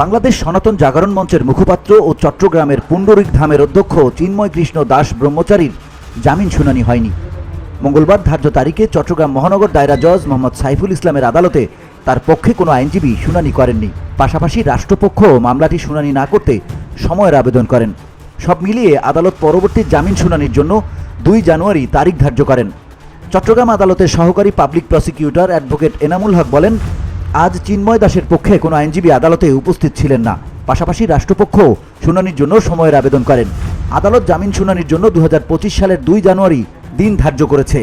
বাংলাদেশ সনাতন জাগরণ মঞ্চের মুখপাত্র ও চট্টগ্রামের পুণ্ডরিক ধামের অধ্যক্ষ চিন্ময় কৃষ্ণ দাস ব্রহ্মচারীর জামিন শুনানি হয়নি। মঙ্গলবার ধার্য তারিখে চট্টগ্রাম মহানগর দায়রা জজ মোহাম্মদ সাইফুল ইসলামের আদালতে তার পক্ষে কোনো আইনজীবী শুনানি করেননি। পাশাপাশি রাষ্ট্রপক্ষ মামলাটি শুনানি না করতে সময়ের আবেদন করেন। সব মিলিয়ে আদালত পরবর্তী জামিন শুনানির জন্য দুই জানুয়ারি তারিখ ধার্য করেন। চট্টগ্রাম আদালতের সহকারী public prosecutor advocate Enamul Haq বলেন আজ চিন্ময় দাসের পক্ষে কোনো আইনজীবী আদালতে উপস্থিত ছিলেন না। পাশাপাশি রাষ্ট্রপক্ষ শুনানির জন্য সময়ের আবেদন করেন। আদালত জামিন শুনানির জন্য দু হাজার পঁচিশ সালের দুই জানুয়ারি দিন ধার্য করেছে।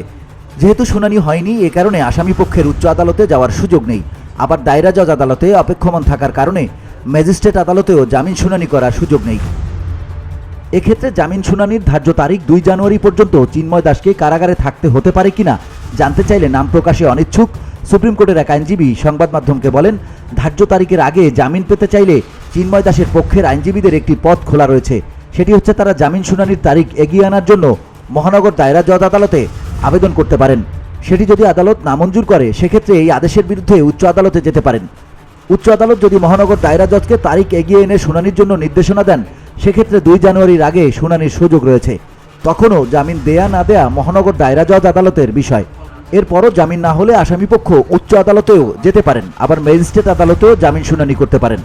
যেহেতু শুনানি হয়নি, এ কারণে আসামি পক্ষের উচ্চ আদালতে যাওয়ার সুযোগ নেই। আবার দায়রা জজ আদালতে অপেক্ষমান থাকার কারণে ম্যাজিস্ট্রেট আদালতেও জামিন শুনানি করার সুযোগ নেই। এক্ষেত্রে জামিন শুনানির ধার্য তারিখ দুই জানুয়ারি পর্যন্ত চিন্ময় দাসকে কারাগারে থাকতে হতে পারে কিনা জানতে চাইলে নাম প্রকাশে অনিচ্ছুক সুপ্রিম কোর্টের এক আইনজীবী সংবাদ মাধ্যমকে বলেন, ধার্য তারিখের আগে জামিন পেতে চাইলে চিন্ময় দাসের পক্ষের আইনজীবীদের একটি পথ খোলা রয়েছে। সেটি হচ্ছে তারা জামিন শুনানির তারিখ এগিয়ে আনার জন্য মহানগর দায়রা জজ আদালতে আবেদন করতে পারেন। সেটি যদি আদালত নামঞ্জুর করে, সেক্ষেত্রে এই আদেশের বিরুদ্ধে উচ্চ আদালতে যেতে পারেন। উচ্চ আদালত যদি মহানগর দায়রা জজকে তারিখ এগিয়ে এনে শুনানির জন্য নির্দেশনা দেন, সেক্ষেত্রে দুই জানুয়ারির আগে শুনানির সুযোগ রয়েছে। তখনও জামিন দেয়া না দেয়া মহানগর দায়রা জজ আদালতের বিষয়। এরপরও জামিন না হলে আসামিপক্ষ উচ্চ আদালতেও যেতে পারেন। আবার ম্যাজিস্ট্রেট আদালতেও জামিন শুনানি করতে পারেন।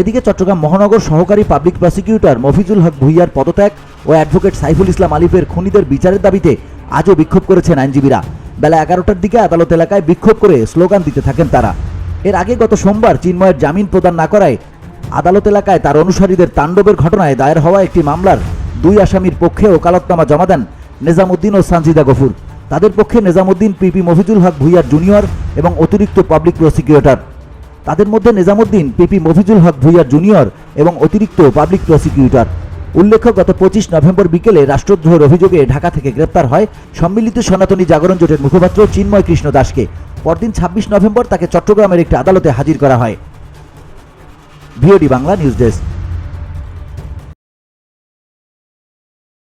এদিকে চট্টগ্রাম মহানগর সহকারী পাবলিক প্রসিকিউটর মফিজুল হক ভুইয়ার পদত্যাগ ও অ্যাডভোকেট সাইফুল ইসলাম আলিফের খুনিদের বিচারের দাবিতে আজও বিক্ষোভ করেছেন আইনজীবীরা। বেলা এগারোটার দিকে আদালত এলাকায় বিক্ষোভ করে স্লোগান দিতে থাকেন তারা। এর আগে গত সোমবার চিন্ময়ের জামিন প্রদান না করায় আদালত এলাকায় তার অনুসারীদের তাণ্ডবের ঘটনায় দায়ের হওয়া একটি মামলার দুই আসামির পক্ষে ওকালতনামা জমা দেন নেজামুদ্দিন ও সানজিদা গফুর। তাদের পক্ষে নেজামুদ্দিন পিপি মফিজুল হক ভুইয়ার জুনিয়র এবং অতিরিক্ত পাবলিক প্রসিকিউটর। তাদের মধ্যে নিজামুদ্দিন পিপি মফিজুল হক ভুইয়ার জুনিয়র এবং অতিরিক্ত পাবলিক প্রসিকিউটর। উল্লেখ্য, গত পঁচিশ নভেম্বর বিকেলে রাষ্ট্রদ্রোহের অভিযোগে ঢাকা থেকে গ্রেপ্তার হয় সম্মিলিত সনাতনী জাগরণ জোটের মুখপাত্র চিন্ময় কৃষ্ণ দাসকে। পরদিন ছাব্বিশ নভেম্বর তাকে চট্টগ্রামের একটি আদালতে হাজির করা হয়। VOD Bangla news desk.